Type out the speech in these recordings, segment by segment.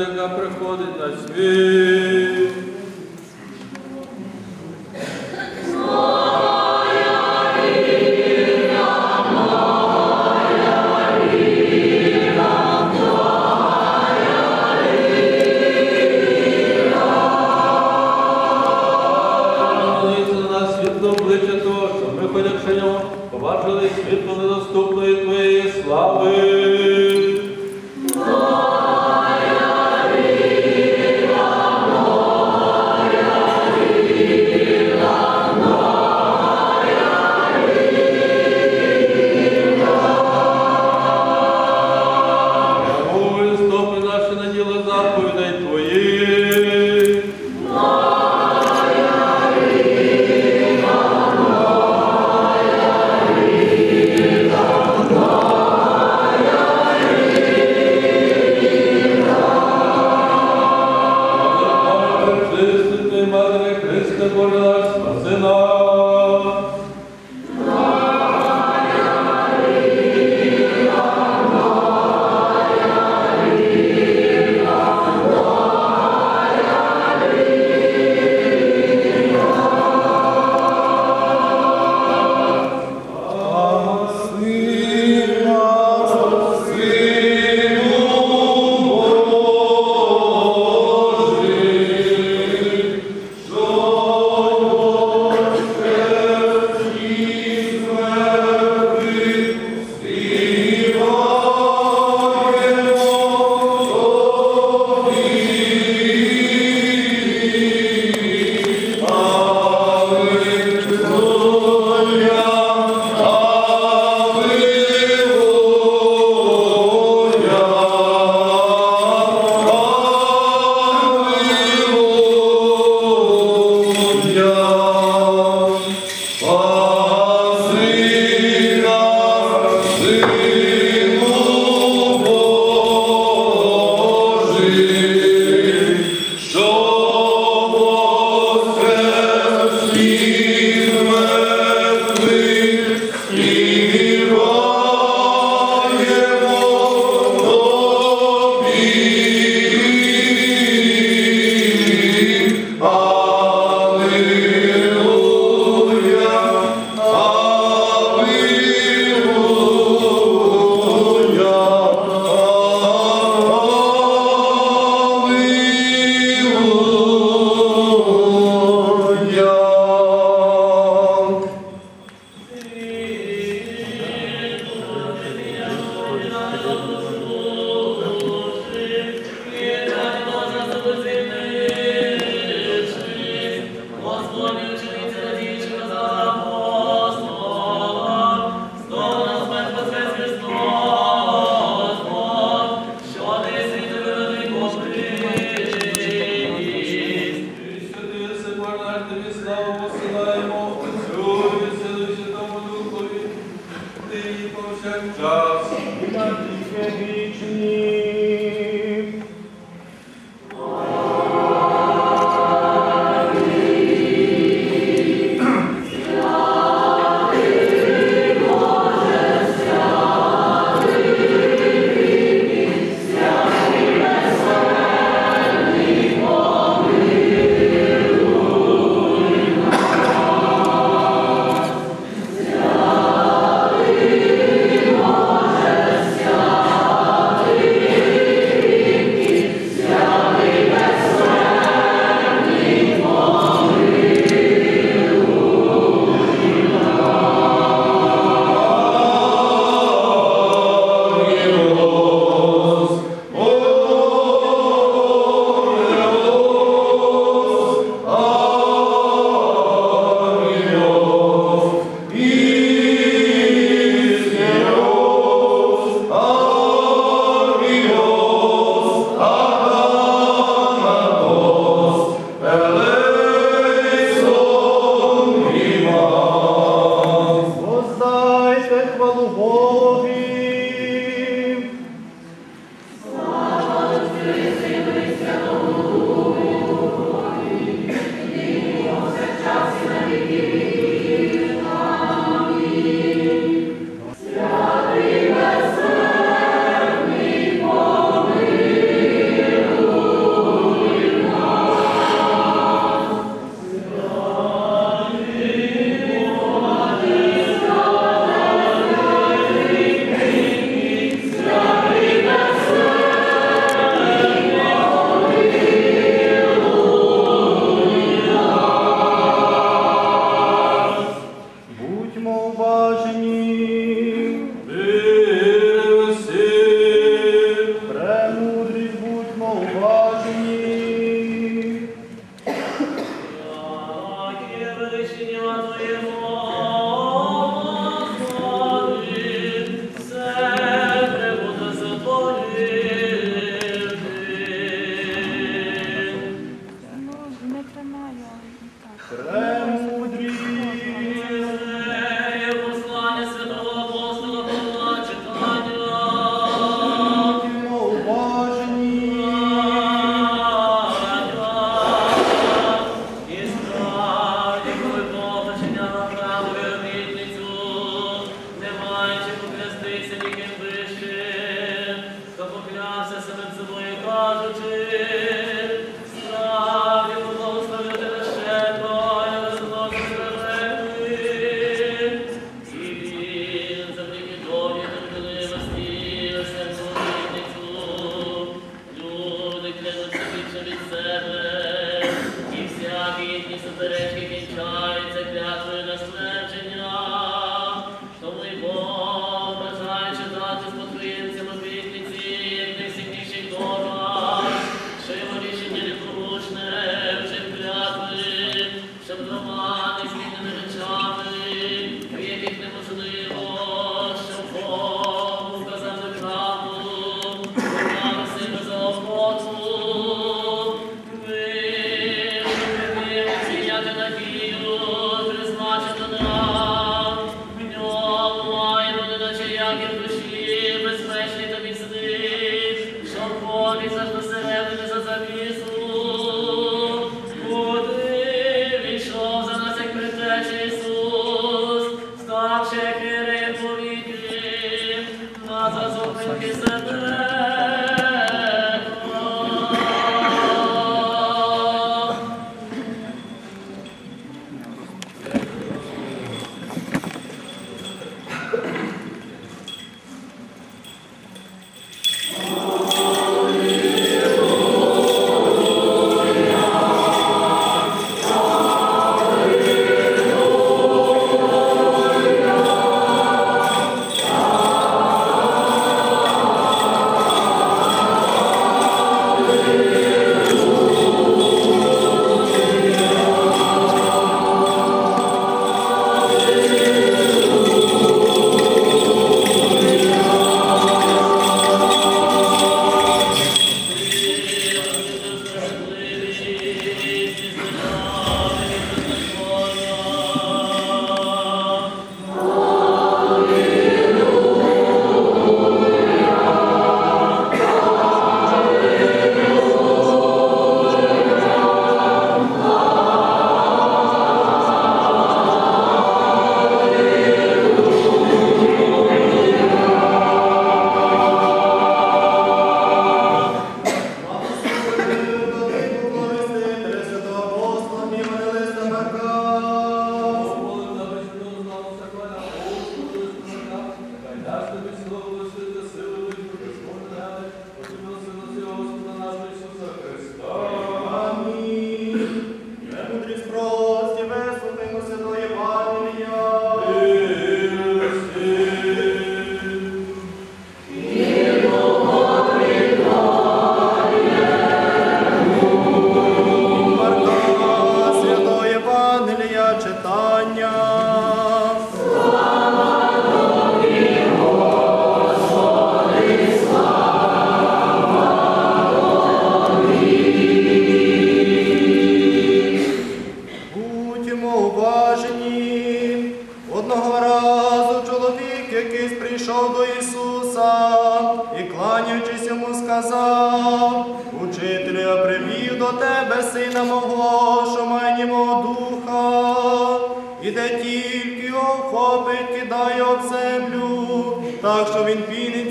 яка приходить на світ. Того, що ми, ходячи побачили світло недоступної Твоєї слави. you.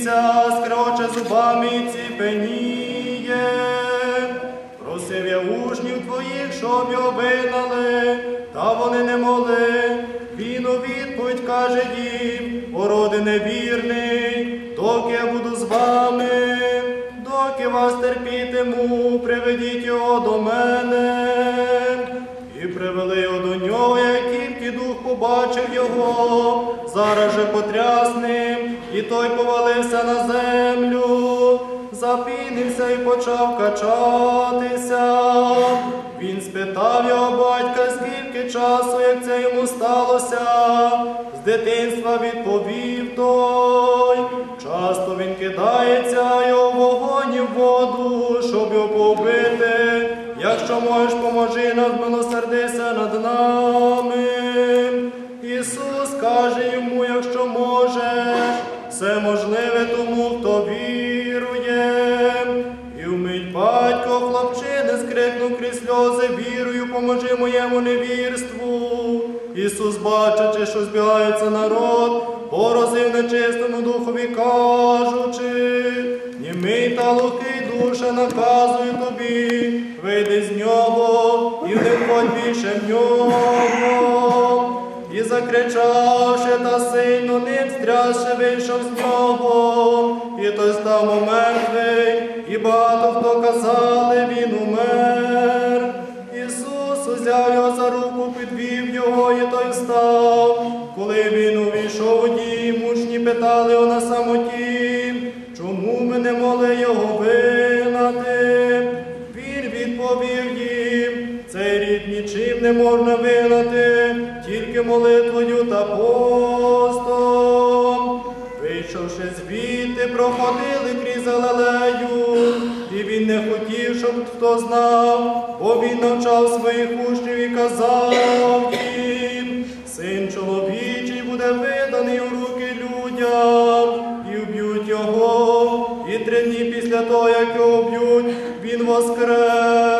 Піниться, скроче зубами ціпеніє. Просив я учнів твоїх, щоб його вигнали, та вони не могли. Він у відповідь каже їм, ороди невірний, доки я буду з вами, доки вас терпітиму, приведіть його до мене. І привели його до нього, як тільки дух побачив його, зараз же потрясним, і той повалився на землю, запінився і почав качатися. Він спитав його батька, скільки часу, як це йому сталося. З дитинства відповів той. Часто він кидається його вогонь і в воду, щоб його побити. Якщо можеш, поможи нам, милосердися над нами. Ісус каже йому, якщо можеш, все можливе тому, хто вірує. І вмить батько хлопчини скрикнув крізь сльози, вірою, поможи моєму невірству. Ісус, бачачи, що збігається народ, порозив нечистому духові, кажучи, німий та лухий душе наказую тобі, вийди з нього і не входь більше в нього. Закричавши та сильно ним стрясши, вийшов з нього, і той став мертвий, і багато хто казали, він умер. Ісус узяв його за руку, підвів його, і той встав. Коли він увійшов у дім, учні питали його на самоті, чому ми не могли його вигнати? Він відповів їм, цей рід нічим не можна вигнати, тільки молитвою та постом. Вийшовши звідти, проходили крізь Галилею, і він не хотів, щоб хто знав, бо він навчав своїх учнів і казав їм, син чоловічий буде виданий у руки людям, і вб'ють його, і три дні після того, як його вб'ють, він воскресне.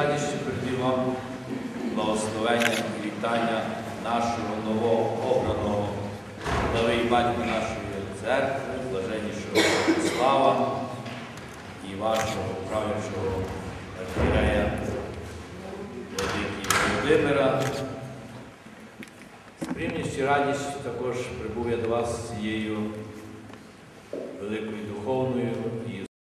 Радістю передаю вам благословення і вітання нашого нового обраного глави і батька нашої церкви, блаженнішого слава і вашого правлячого архірея Володимира. З приємністю радістю також прибув я до вас з цією великою духовною